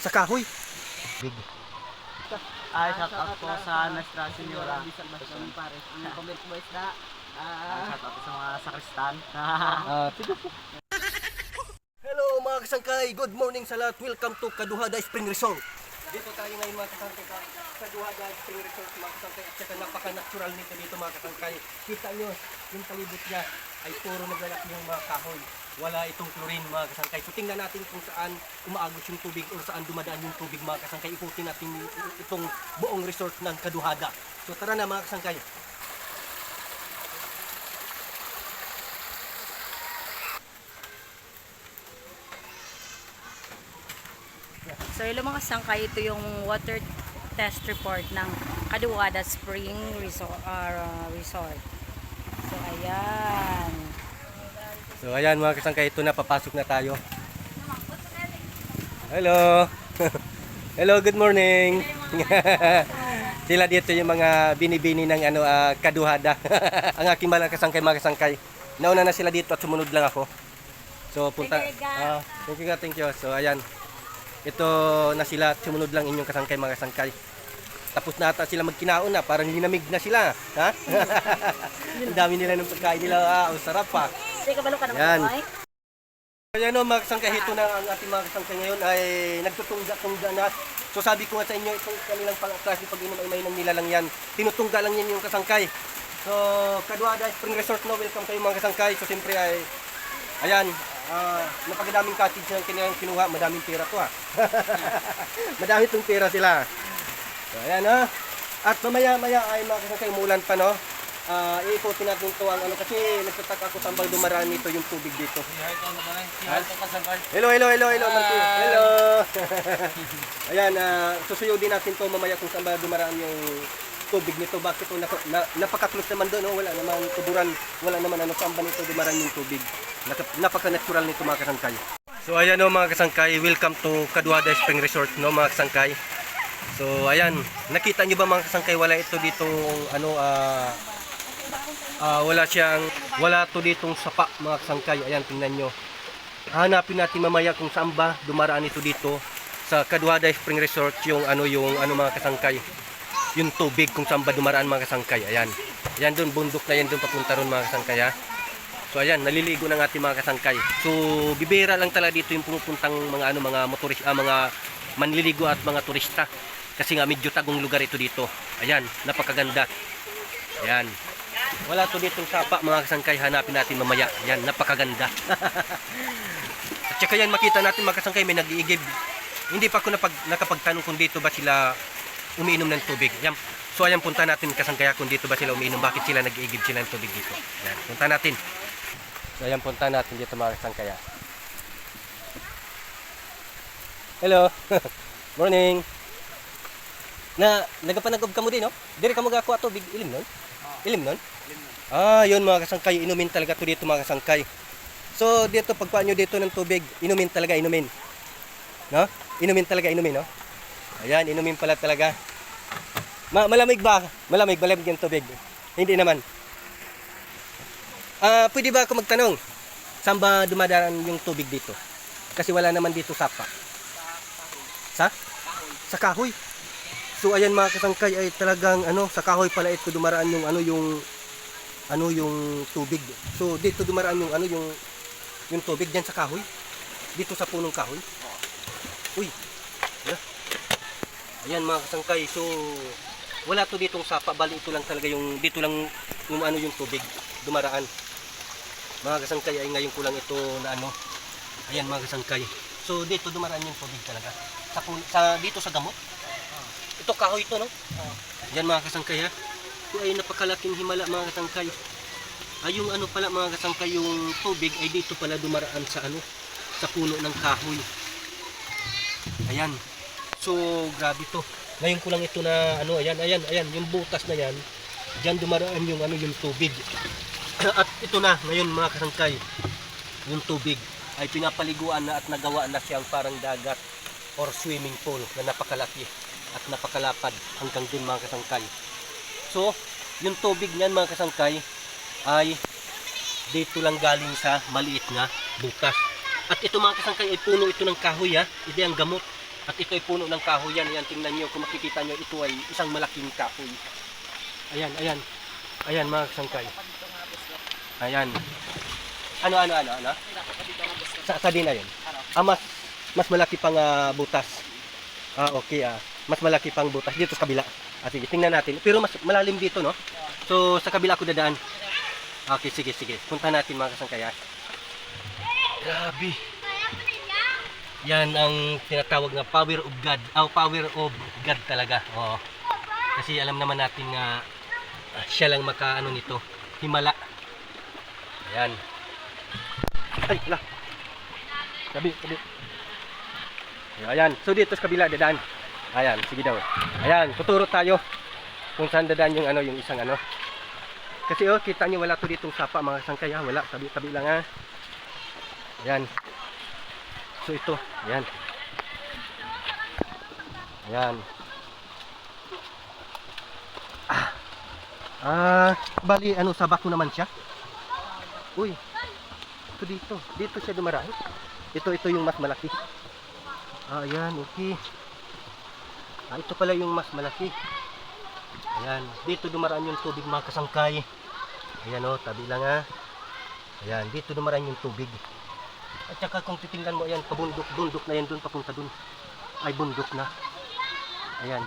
Sa kahoy. Ay, shout out po sa Nuestra pare. Ang comment mo isda. Ah, Ah, shout out sa mga sakristan. Ah. Hello mga kasangkay, good morning sa lahat. Welcome to Kaduhada Spring Resort. Dito tayo ngayon mga kasangkay sa Kaduhada Spring Resort mga kasangkay. At saka napaka-natural nito dito mga kasangkay. Kita nyo, yung palibot niya ay puro naglalaki ng mga kahoy. Wala itong chlorine mga kasangkay. So tingnan natin kung saan umaagos yung tubig o saan dumadaan yung tubig mga kasangkay. Ikutin natin itong buong resort ng Kaduhada. So tara na mga kasangkay. So hello mga sangkay, ito yung water test report ng Kaduwada Spring Resort. uh, Resort. So ayan. So ayan mga kasangkay, ito na papasok na tayo. Hello. Hello, good morning. Sila dito yung mga binibini ng ano ah, kaduhada. Ang aking mga kasangkay, mga kasangkay. Nauna na sila dito at sumunod lang ako. So punta. Thank you. Ah, thank you, ga, thank you. So ayan. Ito na sila, at sumunod lang inyong kasangkay, mga kasangkay. Tapos na ata sila magkinaon na, parang linamig na sila. Ha? Ang dami nila ng pagkain nila. Ah, ang sarap pa. Yan. Ayan o mga kasangkay, ito na ang ating mga kasangkay ngayon ay nagtutungga-tungga na. So sabi ko nga sa inyo, itong kanilang pang-klase pag-inom ay may nang nila lang yan. Tinutungga lang yan yung kasangkay. So, Kaduada Spring Resort no, welcome kayo mga kasangkay. So siyempre ay, ayan, ah, napakadaming cottage na kanilang kinuha. Madaming pera to ha. Madami itong pera sila. So ayan ha. At mamaya-maya ay mga kasangkay, umulan pa no. Ah, iikutin natin ito ang ano kasi nagtataka ako saan ba dumaraan nito yung tubig dito. Hello, hello, hello, hello. Martin. Hello. Ayan, uh, susuyodin natin to mamaya kung saan ba dumaraan yung tubig nito. Bakit ito naka, na, napaka-close naman doon, oh, wala naman tuburan, wala naman ano saan ba nito dumaraan yung tubig. Napaka-natural nito mga kasangkay. So ayan oh, mga kasangkay, welcome to Kaduada Spring Resort no mga kasangkay. So ayan, nakita nyo ba mga kasangkay wala ito dito ano ah ah, wala siyang wala to ditong sapa mga kasangkay. Ayan tingnan nyo. Hanapin natin mamaya kung saan ba dumaraan ito dito sa Kaduhada Spring Resort yung ano yung ano mga kasangkay. Yung tubig kung saan ba dumaraan mga kasangkay. Ayan. Ayan doon bundok na yan doon papunta ron mga kasangkay ha. So ayan naliligo ng ating mga kasangkay. So bibira lang talaga dito yung pumupuntang mga ano mga motoris ah, mga manliligo at mga turista. Kasi nga medyo tagong lugar ito dito. Ayan napakaganda. Ayan wala to ditong sapa mga kasangkay hanapin natin mamaya ayan napakaganda At saka yan makita natin mga kasangkay may nag-iigib. Hindi pa ako napag, nakapagtanong kung dito ba sila umiinom ng tubig. Yan. So ayan punta natin kasangkaya kung dito ba sila umiinom. Bakit sila nag-iigib sila ng tubig dito. Yan. Punta natin. So ayan punta natin dito mga kasangkaya. Hello. Morning. Na nagapanagob ka mo din, no? Dire ka magakuha tubig ilim nun? Ilim nun? Ah, yun mga kasangkay, inumin talaga to dito mga kasangkay. So dito pagkuha nyo dito ng tubig, inumin talaga, inumin. No? Inumin talaga, inumin, no? Ayan, inumin pala talaga. Ma malamig ba? Malamig, malamig yung tubig. Hindi naman. Ah, pwede ba ako magtanong? Saan ba dumadaan yung tubig dito? Kasi wala naman dito sapa. Sa? Sa kahoy. So ayan mga kasangkay ay talagang ano, sa kahoy pala ito dumaraan yung ano yung ano yung tubig. So dito dumaraan yung ano yung yung tubig diyan sa kahoy. Dito sa punong kahoy. Uy. Ayan mga kasangkay. So wala to ditong sapa, bali ito lang talaga yung dito lang yung ano yung tubig dumaraan. Mga kasangkay ay ngayon ko lang ito na ano. Ayan mga kasangkay. So dito dumaraan yung tubig talaga. Sa, sa dito sa gamot. Ito kahoy ito no. Yan mga kasangkay ha. Ito ay napakalaking himala mga kasangkay. Ay yung ano pala mga kasangkay yung tubig ay dito pala dumaraan sa ano sa puno ng kahoy. Ayan. So grabe to. Ngayon ko lang ito na ano ayan ayan ayan yung butas na yan. Diyan dumaraan yung ano yung tubig. at ito na ngayon mga kasangkay. Yung tubig ay pinapaliguan na at nagawa na siyang parang dagat or swimming pool na napakalaki at napakalapad hanggang dun mga kasangkay. So, yung tubig niyan mga kasangkay ay dito lang galing sa maliit na butas. At ito mga kasangkay ay puno ito ng kahoy ha. Ito ang gamot. At ito ay puno ng kahoy yan. Ayan, tingnan nyo. Kung makikita nyo, ito ay isang malaking kahoy. Ayan, ayan. Ayan, mga kasangkay. Ayan. Ano, ano, ano, ano? Sa, sa din na yun. Ah, mas, mas malaki pang ah, butas. Ah, okay, ah. Mas malaki pang butas dito sa kabila. Ah, sige, tingnan natin. Pero mas malalim dito, no? So, sa kabila ako dadaan. Okay, sige, sige. Punta natin mga kasangkaya. Grabe. Yan ang tinatawag na power of God. Oh, power of God talaga. Oo. Kasi alam naman natin na ah, siya lang makaano nito. Himala. Ayan. Ay, wala. Tabi, tabi. Ayan. So dito sa kabila dadaan. Ayan, sige daw. Ayan, tuturo tayo kung saan dadaan yung ano, yung isang ano. Kasi oh, kita niyo wala to ditong sapa mga sangkaya, wala, tabi-tabi lang ha. Ayan. So ito, ayan. Ayan. Ah. Ah, bali ano sa bato naman siya. Uy. Ito dito. Dito siya dumaraan. Ito ito yung mas malaki. Ah, ayan, okay. Ah, ito pala yung mas malaki. Ayan, dito dumaraan yung tubig mga kasangkay. Ayan o, tabi lang ha. Ayan, dito dumaraan yung tubig. At saka kung titingnan mo, ayan, pabundok, bundok na yan dun, papunta dun. Ay, bundok na. Ayan.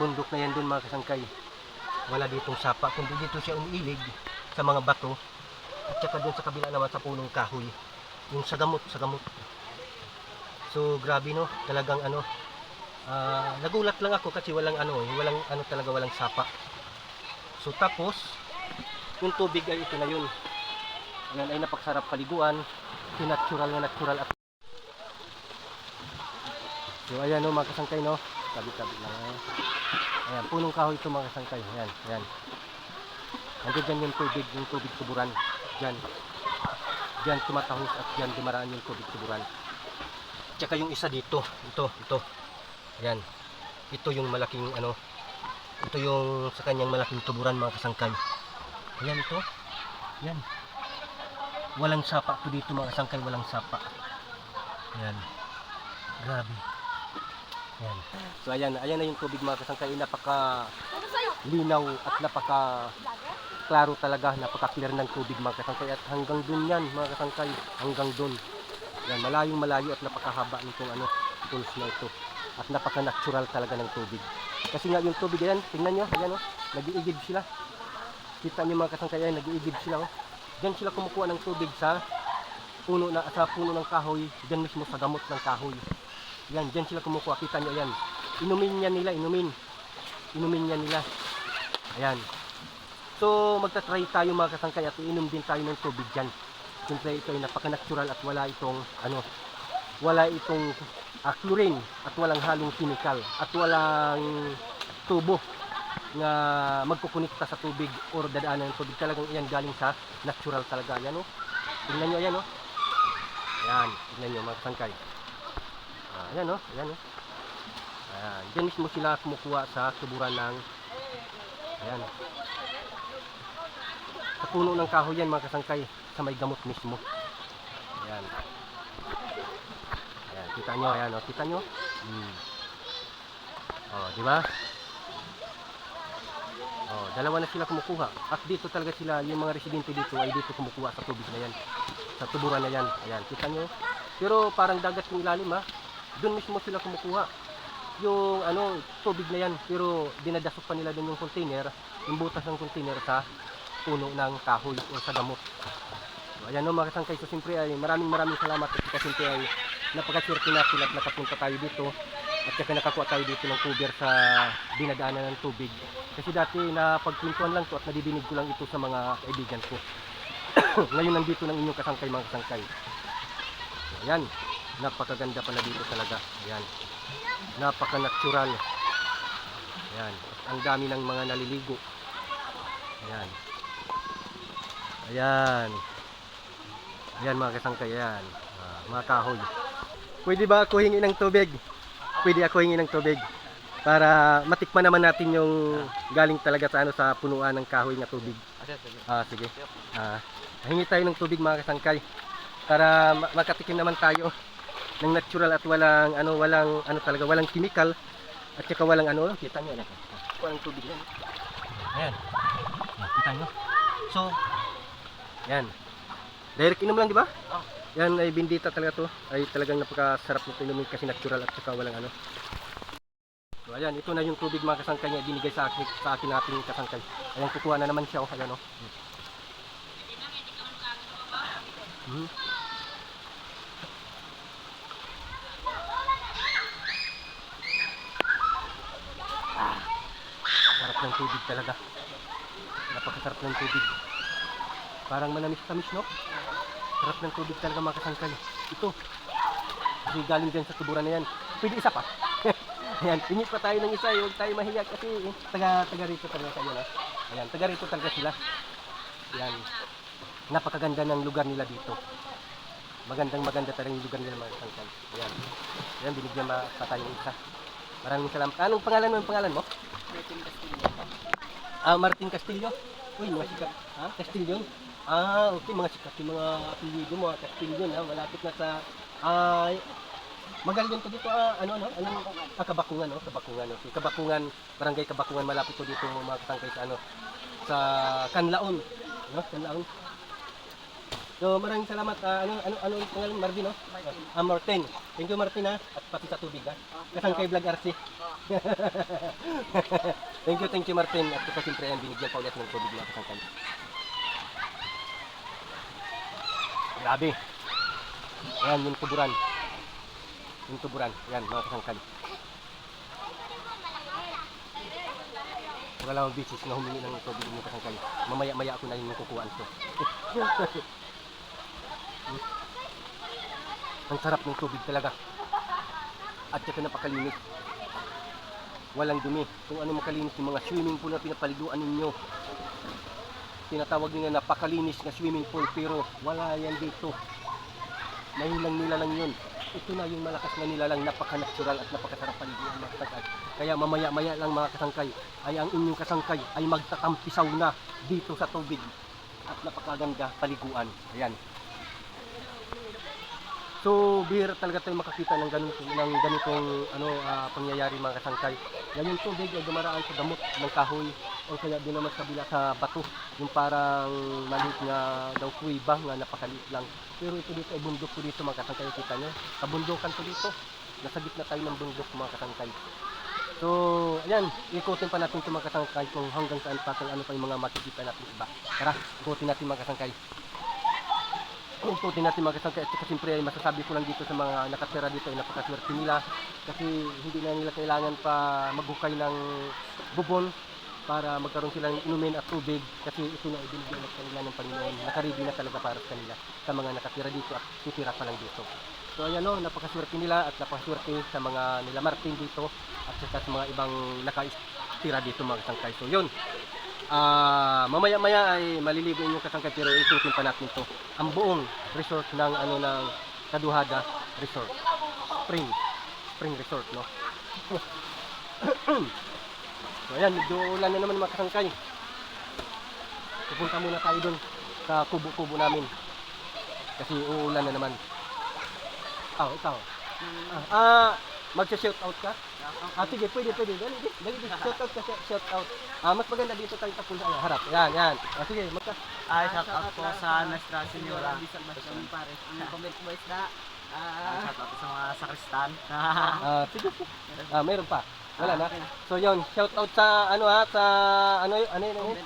Bundok na yan dun mga kasangkay. Wala ditong sapa, kundi dito siya umiilig sa mga bato. At saka dun sa kabila naman sa punong kahoy. Yung sa gamot, sa gamot. So, grabe no, talagang ano, Ah, nagulat lang ako kasi walang ano, eh, walang ano talaga walang sapa. So tapos yung tubig ay ito na yun. Ayan ay napaksarap paliguan, natural na natural at So ayan no mga kasangkay no, tabi-tabi lang. Ayan. ayan, punong kahoy ito mga kasangkay. Ayan, ayan. Nandiyan dyan yung tubig, yung tubig tuburan. Diyan. Diyan tumatahos at diyan dumaraan yung tubig tuburan. Tsaka yung isa dito, ito, ito. Yan. Ito yung malaking ano. Ito yung sa kanyang malaking tuburan mga kasangkay. Ayan ito. Yan. Walang sapa to dito mga kasangkay, walang sapa. Ayan. Grabe. Ayan. So ayan, ayan na yung tubig mga kasangkay, napaka linaw at napaka klaro talaga, napaka clear ng tubig mga kasangkay at hanggang dun yan mga kasangkay, hanggang dun. Yan, malayong malayo at napakahaba nitong ano, pools na ito at napaka-natural talaga ng tubig. Kasi nga yung tubig ayan, tingnan nyo, ayan o, nag-iigib sila. Kita nyo mga kasangkayan, nag-iigib sila o. Diyan sila kumukuha ng tubig sa puno na sa puno ng kahoy, diyan mismo sa gamot ng kahoy. Yan, diyan sila kumukuha, kita nyo ayan. Inumin yan nila, inumin. Inumin yan nila. Ayan. So, magta-try tayo mga kasangkay at iinom din tayo ng tubig dyan. Siyempre ito ay napaka-natural at wala itong ano, wala itong ah, chlorine at walang halong chemical at walang tubo na magkukunikta sa tubig or dadaanan ng tubig. Talagang yan galing sa natural talaga. Yan oh. tingnan nyo yan oh. yan tingnan nyo mga sangkay ah, yan oh yan oh. Ayan dyan mismo sila kumukuha sa tuburan ng ayan. Sa puno ng kahoy yan mga kasangkay sa may gamot mismo ayan Ayan, kita nyo, ayan, oh, kita nyo. Hmm. Oh, di ba? Oh, dalawa na sila kumukuha. At dito talaga sila, yung mga residente dito ay dito kumukuha sa tubig na yan. Sa tuburan na yan. Ayan, kita nyo. Pero parang dagat yung ilalim ha. Doon mismo sila kumukuha. Yung ano, tubig na yan. Pero dinadasok pa nila doon yung container, yung butas ng container sa puno ng kahoy o sa gamot. So, ayan no mga kasangkay. So siyempre ay maraming maraming salamat at kasi siyempre ay napakaswerte natin at nakapunta tayo dito at saka nakakuha tayo dito ng cover sa dinadaanan ng tubig. Kasi dati na pagpintuan lang to at nadidinig ko lang ito sa mga kaibigan ko. Ngayon nandito ng inyong kasangkay mga kasangkay. Ayan, napakaganda pala dito talaga. Ayan, napaka-natural. Ayan, ang dami ng mga naliligo. Ayan. Ayan. Ayan mga kasangkay, ayan. Ah, mga kahoy. Pwede ba ako hingi ng tubig? Pwede ako hingi ng tubig. Para matikman naman natin yung galing talaga sa ano sa punuan ng kahoy na tubig. Ah, sige. Ah, hingi tayo ng tubig mga kasangkay. Para ma- makatikim naman tayo. ng natural at walang ano walang ano talaga walang chemical at saka walang ano kita niyo yan walang tubig yan ayan Ah, kita niyo so yan direct inom lang di ba yan ay bindita talaga to ay talagang napakasarap nito inumin kasi natural at saka walang ano So ayan, ito na yung tubig mga kasangkay niya binigay sa akin, sa akin nating kasangkay. Ayan, kukuha na naman siya. Oh, ayan, oh. Hmm. Ah, sarap ng tubig talaga. Napakasarap ng tubig. Parang manamis-tamis, no? Sarap ng tubig talaga mga kasangkay. Ito. Kasi galing dyan sa tuburan na yan. Pwede isa pa. Ayan, pingi pa tayo ng isa, eh. huwag tayo mahiya kasi eh, taga, taga rito talaga kayo na. Ayan, taga rito talaga sila. Ayan, napakaganda ng lugar nila dito. Magandang maganda talaga yung lugar nila mga sangkal. Ayan, ayan, binigyan pa tayo ng isa. Maraming salamat. Anong pangalan mo? Yung pangalan mo? Ah, Martin Castillo. Uy, mga sikat. Ha? Castillo? Ah, okay, mga sikat. Yung mga apelido mo, ah, Castillo na. Malapit na sa... Ah, Magaling to dito, ah, ano, ano, ano, ah, Kabakungan, no? Kabakungan, no? Kabakungan, barangay Kabakungan, malapit to dito mga katangkay sa, ano, sa Kanlaon, no? Kanlaon. So, maraming salamat, ah, ano, ano, ano, yung pangalan, Marvin, no? Ah, Martin. Thank you, Martin, ha? At pati sa tubig, ha? Kasangkay Vlog RC. thank you, thank you, Martin. At kasi siyempre, yan, binigyan pa ulit ng tubig mga kasangkay. Grabe. Ayan, yung kuburan yung tuburan. Yan, mga kasangkal. Akong bisis na humingi ng tubig mga kasangkal. Mamaya-maya ako na yung kukuhaan to. Ang sarap ng tubig talaga. At saka napakalinis. Walang dumi. Kung ano makalinis yung mga swimming pool na pinapaliguan ninyo. Tinatawag nila napakalinis na swimming pool pero wala yan dito. Mahilang nila lang yun ito na yung malakas na nilalang napaka-natural at napakasarap paliguan mga kasangkay. Kaya mamaya-maya lang mga kasangkay ay ang inyong kasangkay ay magtatampisaw na dito sa tubig at napakaganda paliguan. Ayan. So, bihira talaga tayo makakita ng ganito, ng ganitong ano, ah, pangyayari mga kasangkay. Yan yung tubig ay dumaraan sa damot ng kahoy o kaya din naman sa kabila sa bato. Yung parang maliit nga daw kuwiba nga napakaliit lang. Pero ito dito ay bundok ko dito mga kasangkay. Kita nyo? Kabundukan ko dito. Nasa gitna tayo ng bundok mga kasangkay. So, ayan, ikutin pa natin ito mga kasangkay kung hanggang saan pa kung ano pa yung mga makikita natin iba. Tara, ikutin natin mga kasangkay. Ikutin natin mga kasangkay. At saka siyempre ay masasabi ko lang dito sa mga nakatira dito ay napakaswerte nila. Kasi hindi na nila kailangan pa maghukay ng bubon para magkaroon sila ng inumin at tubig kasi ito na ibinigyan na kanila ng Panginoon. Nakaredy na talaga para sa kanila sa mga nakatira dito at titira pa lang dito. So ayan o, napakaswerte nila at napakaswerte sa mga nila Martin dito at sa mga ibang nakaistira dito mga kasangkay. So yun, Ah, mamaya-maya ay maliligo inyong kasangkay pero itutin pa natin to. Ang buong resort ng ano ng Kaduhada Resort. Spring. Spring Resort, no? so ayan, medyo ulan na naman mga kasangkay. Pupunta muna tayo dun sa kubo-kubo namin. Kasi uulan na naman. Ah, ikaw. Ah, ah magsa-shout out ka? Ah, sige, pwede, pwede. Dali, dali, dali, dali. Shout out ka, shout out. Ah, mas maganda dito tayo tapos sa harap. Yan, yan. Ah, sige, magka. Ay, shout out po sa Nuestra Senora. Ang comment boys da. Ah, Ah, shout out po sa mga sakristan. Ah, sige, sige. Ah, mayroon pa. Wala na. So, yun, shout out sa ano ha, sa ano ano yun, ano yun?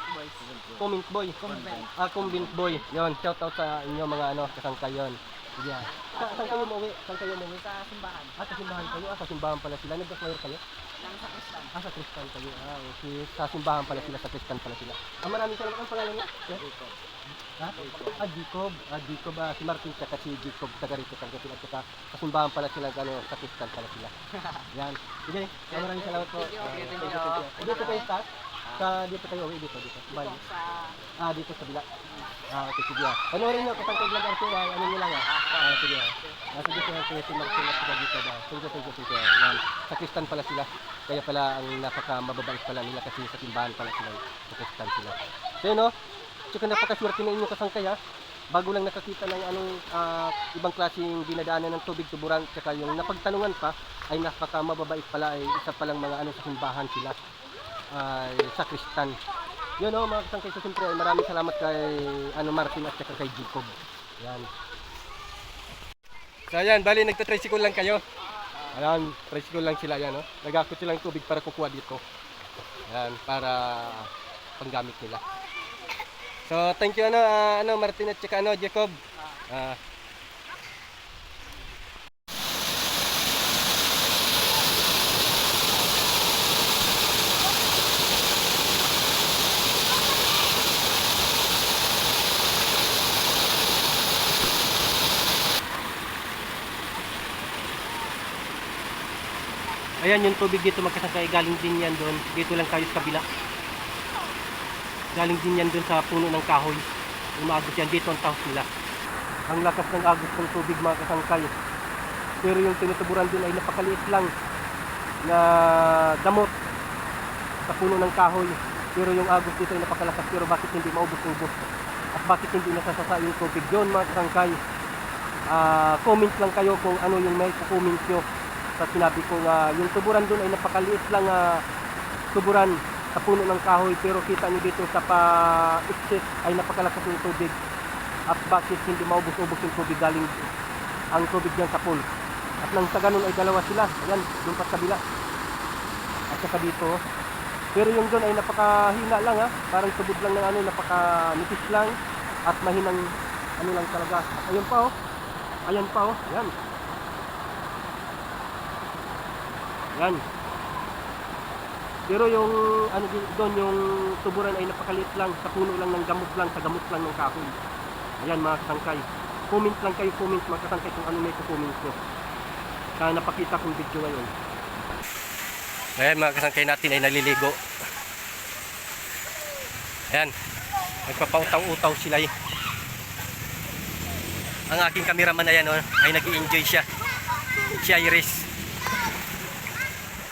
comment boys. Comment boy. Ah, comment boy. Yun, shout out sa inyo mga ano, kasangkay yun. Sige. ah. Sa, saan kayo umuwi? Saan kayo umuwi? Sa simbahan. Ah, sa simbahan kayo? Ah, sa simbahan pala sila. Nag-acquire kayo? Nang sa Kristan. Ah, sa Kristan kayo. Ah, okay. Sa simbahan pala sila, sa Kristan pala sila. Ah, maraming salamat. Ang pangalan niya? Yeah? Ha? Ah, Jacob. Ah, Jacob. Ah, si Martin siya kasi Jacob taga rito talaga sila. At saka sa simbahan pala sila, gano, sa Kristan pala sila. Yan. Sige, ah, maraming salamat po. Ah. Dito kayo sa? Sa dito kayo uwi dito dito. Bali. Ah, dito sa bila. Ah, okay, sige ah. Panoorin nyo, kapag kay Vlog Arto, ah, ano nyo lang ah. Ah, sige ah. Ah, sige, sige, sige, si Martin at. Thank you, thank you, thank you. Yan. Sa Kristan pala sila. Kaya pala ang napaka mababait pala nila kasi sa simbahan pala sila. Sa Kristan sila. So no, tsaka napakaswerte na inyong kasangkay ha. bago lang nakakita ng anong ah, ibang klaseng dinadaanan ng tubig tuburan tsaka yung napagtanungan pa ay napaka mababait pala ay isa palang mga ano sa simbahan sila ay sakristan yun o mga kasangkay so siyempre ay maraming salamat kay ano Martin at saka kay Jacob. Yan. So ayan bali nagtatricycle lang kayo. Ayan tricycle lang sila yan o nagakot silang tubig para kukuha dito. Yan para panggamit nila So, thank you ano, ah, ano Martin at saka ano Jacob. Ah. Ayan yung tubig dito magkasakay galing din yan doon. Dito lang tayo sa kabila. Galing din yan doon sa puno ng kahoy. Umagos yan dito ang taos nila. Ang lakas ng agos ng tubig mga kasangkay. Pero yung tinutuburan din ay napakaliit lang na damot sa puno ng kahoy. Pero yung agos dito ay napakalakas. Pero bakit hindi maubos-ubos? At bakit hindi nasasasa yung tubig yun mga kasangkay? Ah, comment lang kayo kung ano yung may comment nyo sa sinabi ko nga yung tuburan doon ay napakaliit lang na tuburan sa puno ng kahoy pero kita nyo dito sa pa-exit ay napakalakas yung tubig. At bakit hindi maubos-ubos yung tubig galing ang tubig dyan sa pool. At nang sa ganun ay dalawa sila. Ayan doon pa sa kabila. At saka dito. Pero yung doon ay napakahina lang ha? Parang tubod lang ng ano napaka-nipis lang. At mahinang ano lang talaga. At ayun pa oh. Ayan pa oh. Ayan. Yan. Pero yung ano doon yung tuburan ay napakaliit lang sa puno lang ng gamot lang sa gamot lang ng kahoy. Ayan mga kasangkay. Comment lang kayo comment mga kasangkay kung ano may comment nyo. Kaya napakita kong video ngayon. Ayan mga kasangkay natin ay naliligo. Ayan. Nagpapautaw-utaw sila eh. Ang aking kameraman na yan oh, ay nag enjoy siya. Si Iris.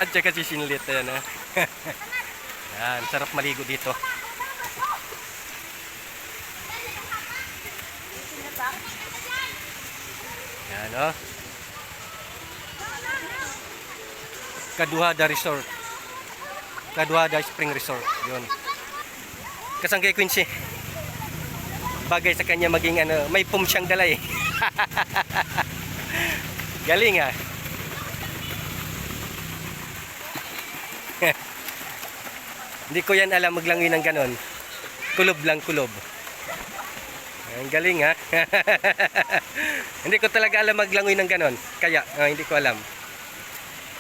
At saka si Sinlit yan ha. Yan, sarap maligo dito. Yan o. Kaduhada Resort. Kaduhada Spring Resort. Yun. Kasangkay Quincy. Bagay sa kanya maging ano, may pum siyang dala eh. Galing ah. Hindi ko yan alam maglangoy ng ganon. Kulob lang kulob. Ang galing ha. hindi ko talaga alam maglangoy ng ganon. Kaya ah, hindi ko alam.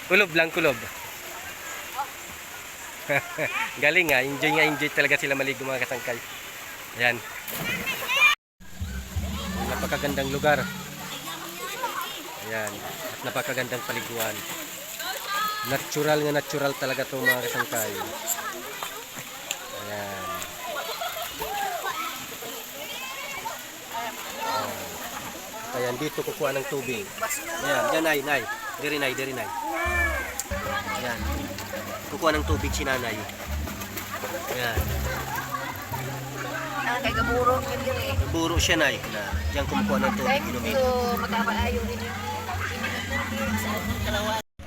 Kulob lang kulob. galing ha. Enjoy nga enjoy talaga sila maligo mga kasangkay. Ayan. Napakagandang lugar. Ayan. At napakagandang paliguan. Natural nga natural talaga itong mga kasangkay. Ayan. Ayan. Dito kukuha ng tubig. Ayan, yan nay, nay. Diri nay, diri nay. Ayan. Kukuha ng tubig si nanay. Ayan. Ah, kay Gaburo, yun yun eh. Buro siya nay na diyan kumukuha ng tubig inumin. So, magkakaayo din yun.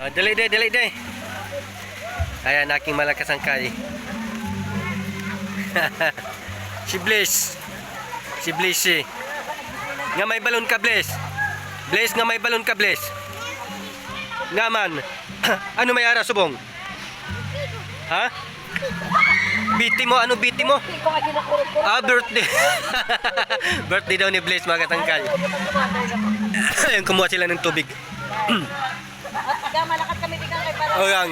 Ah, dali de, dali de. Ayan, aking malakas ang kay. si Bliss. Si Bliss eh. Nga may balon ka, Bliss. Bliss, nga may balon ka, Bliss. Nga man. ano may ara, subong? Ha? Biti mo, ano biti mo? Ah, birthday. birthday daw ni Blaze, mga katangkay. Ayun, kumuha sila ng tubig. At pagka malakat kami bigyan kay para. O yan.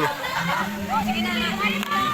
Sige na.